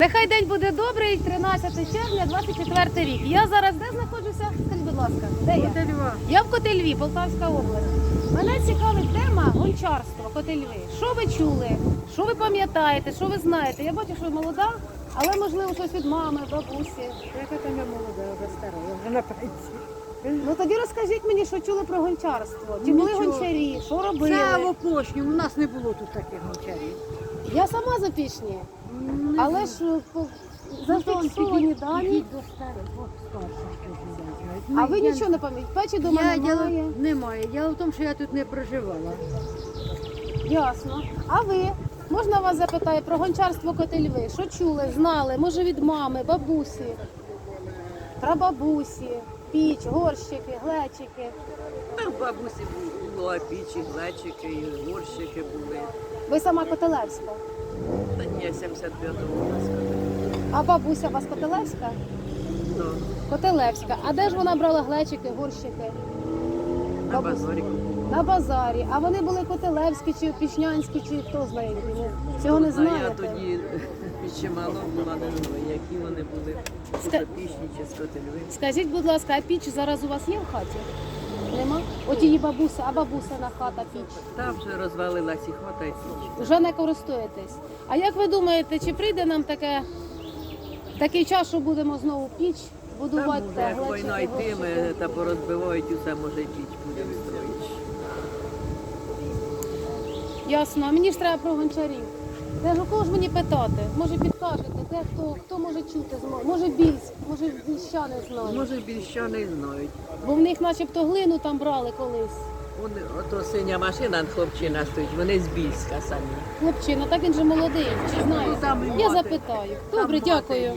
Нехай день буде добрий, 13 червня, 24 рік. Я зараз де знаходжуся? Скажіть, будь ласка, де я? Я в Котельві, Полтавська область. Мене цікавить тема гончарство, Котельви. Що ви чули? Що ви пам'ятаєте? Що ви знаєте? Я бачу, що ви молода, але можливо щось від мами, бабусі. Яка там я молода, я вже стара, я вже на пенсії. Ну тоді розкажіть мені, що чули про гончарство. Чи були Нічого. гончарі? Що робили? Це в Опошні, у нас не було тут таких гончарів. Я сама з опішні, Не але ж по- Ну, зафіксовані дані. А Ну, ви нічого не пам'ятаєте? Печі дома Я немає. діло немає. Діло в тому, що я тут не проживала. Ясно. А ви? Можна вас запитаю про гончарство Котельви? Що чули, знали? Може від мами, бабусі, прабабусі, піч, горщики, глечики. Та в бабусі було пічі, глечики, і горщики були. Ви сама Котелевська. Та ні, 75-го у нас. А бабуся у вас Котелевська? Ну, Котелевська. А де ж вона брала глечики, горщики? На базарі. На базарі. А вони були Котелевські чи Пішнянські, чи хто знає? Цього не Та Я знаєте. тоді ще мало була, не знаю, які вони були. Ска- пішні, чи скотельви. Скажіть, будь ласка, а піч зараз у вас є в хаті? Нема? От її бабуся, а бабуся на хата піч. Там вже розвалилась і хата, і піч. Вже не користуєтесь. А як ви думаєте, чи прийде нам таке, такий час, що будемо знову піч Там будувати? вже та як війна йтиме та порозбивають усе, може і піч будемо строїти. Ясно, а мені ж треба про гончарів. Де ж у кого ж мені питати? Може підкажете, де хто, хто може чути зможе? Може більськ, може більщани знають. Може більше не знають. Бо в них начебто глину там брали колись. Вони, ото синя машина, хлопчина стоїть, вони з Більська самі. Хлопчина, так він же молодий, чи знаєте? Ну, Я мати. запитаю. Добре, дякую.